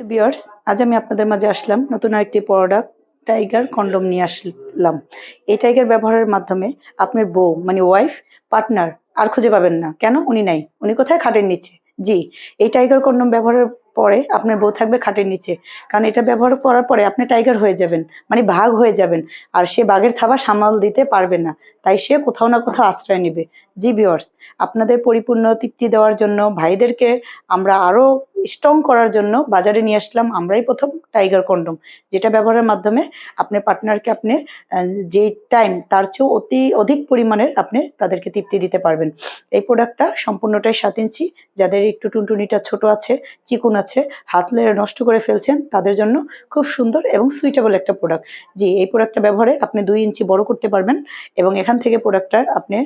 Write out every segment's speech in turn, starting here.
তো বিয়ার্স আজ আমি আপনাদের মাঝে আসলাম নতুন আরেকটি প্রোডাক্ট টাইগার কন্ডম নিয়ে আসলাম। এই টাইগার ব্যবহারের মাধ্যমে আপনার বউ মানে ওয়াইফ পার্টনার আর খুঁজে পাবেন না। কেন? উনি নাই। উনি কোথায়? খাটের নিচে। জি, এই টাইগার কন্ডম ব্যবহারের পরে আপনার বউ থাকবে খাটের নিচে। কারণ এটা ব্যবহার করার পরে আপনি টাইগার হয়ে যাবেন মানে ভাগ হয়ে যাবেন আর সে বাঘের থাবা সামাল দিতে পারবে না। তাই সে কোথাও না কোথাও আশ্রয় নেবে। জি ভিওয়ার্স আপনাদের পরিপূর্ণ তৃপ্তি দেওয়ার জন্য ভাইদেরকে আমরা আরও স্ট্রং করার জন্য বাজারে নিয়ে আসলাম আমরাই প্রথম টাইগার কন্ডম যেটা ব্যবহারের মাধ্যমে আপনার পার্টনারকে আপনি যে টাইম তার চেয়েও অতি অধিক পরিমাণের আপনি তাদেরকে তৃপ্তি দিতে পারবেন। এই প্রোডাক্টটা সম্পূর্ণটাই সাত ইঞ্চি, যাদের একটু টুনটুনিটা ছোট আছে, চিকুন আছে, হাত নষ্ট করে ফেলছেন, তাদের জন্য খুব সুন্দর এবং সুইটেবল একটা প্রোডাক্ট জি, এই প্রোডাক্টটা ব্যবহারে আপনি দুই ইঞ্চি বড় করতে পারবেন এবং এখান থেকে প্রোডাক্টটা আপনি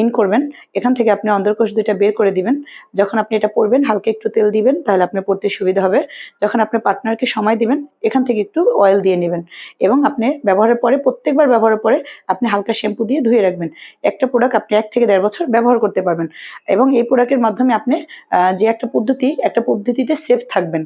ইন করবেন। এখান থেকে আপনি অন্তর্কোষ দুইটা বের করে দিবেন। যখন আপনি এটা পরবেন, হালকা একটু তেল দিবেন তাহলে আপনার পড়তে সুবিধা হবে। যখন আপনি পার্টনারকে সময় দিবেন, এখান থেকে একটু অয়েল দিয়ে নেবেন এবং আপনি ব্যবহারের পরে, প্রত্যেকবার ব্যবহারের পরে আপনি হালকা শ্যাম্পু দিয়ে ধুয়ে রাখবেন। একটা প্রোডাক্ট আপনি এক থেকে দেড় বছর ব্যবহার করতে পারবেন এবং এই প্রোডাক্টের মাধ্যমে আপনি যে একটা পদ্ধতি, একটা পদ্ধতিতে সেফ থাকবেন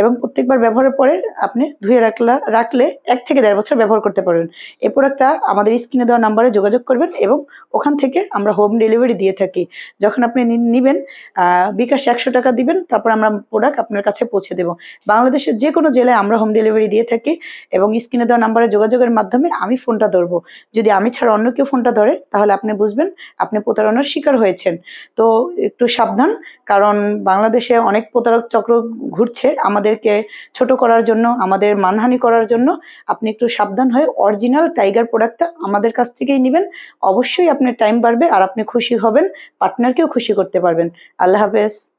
এবং প্রত্যেকবার ব্যবহারের পরে আপনি ধুয়ে রাখলা, রাখলে এক থেকে দেড় বছর ব্যবহার করতে পারবেন। এই প্রোডাক্টটা আমাদের স্ক্রিনে দেওয়া নাম্বারে যোগাযোগ করবেন এবং ওখান থেকে আমরা হোম ডেলিভারি দিয়ে থাকি। যখন আপনি নিবেন বিকাশ একশো টাকা দিবেন, তারপর আমরা প্রোডাক্ট আপনার কাছে পৌঁছে দেব। বাংলাদেশের যে কোনো জেলায় আমরা হোম ডেলিভারি দিয়ে থাকি এবং স্ক্রিনে দেওয়া নাম্বারে যোগাযোগের মাধ্যমে আমি ফোনটা ধরবো। যদি আমি ছাড়া অন্য কেউ ফোনটা ধরে, তাহলে আপনি বুঝবেন আপনি প্রতারণার শিকার হয়েছেন। তো একটু সাবধান, কারণ বাংলাদেশে অনেক প্রতারক চক্র ঘুরছে আমাদেরকে ছোট করার জন্য, আমাদের মানহানি করার জন্য। আপনি একটু সাবধান হয়ে অরিজিনাল টাইগার প্রোডাক্টটা আমাদের কাছ থেকেই নেবেন। অবশ্যই আপনার টাইম বাড়বে আর আপনি খুশি হবেন পার্টনারকেও খুশি করতে পারবেন। আল্লাহ হাফেজ।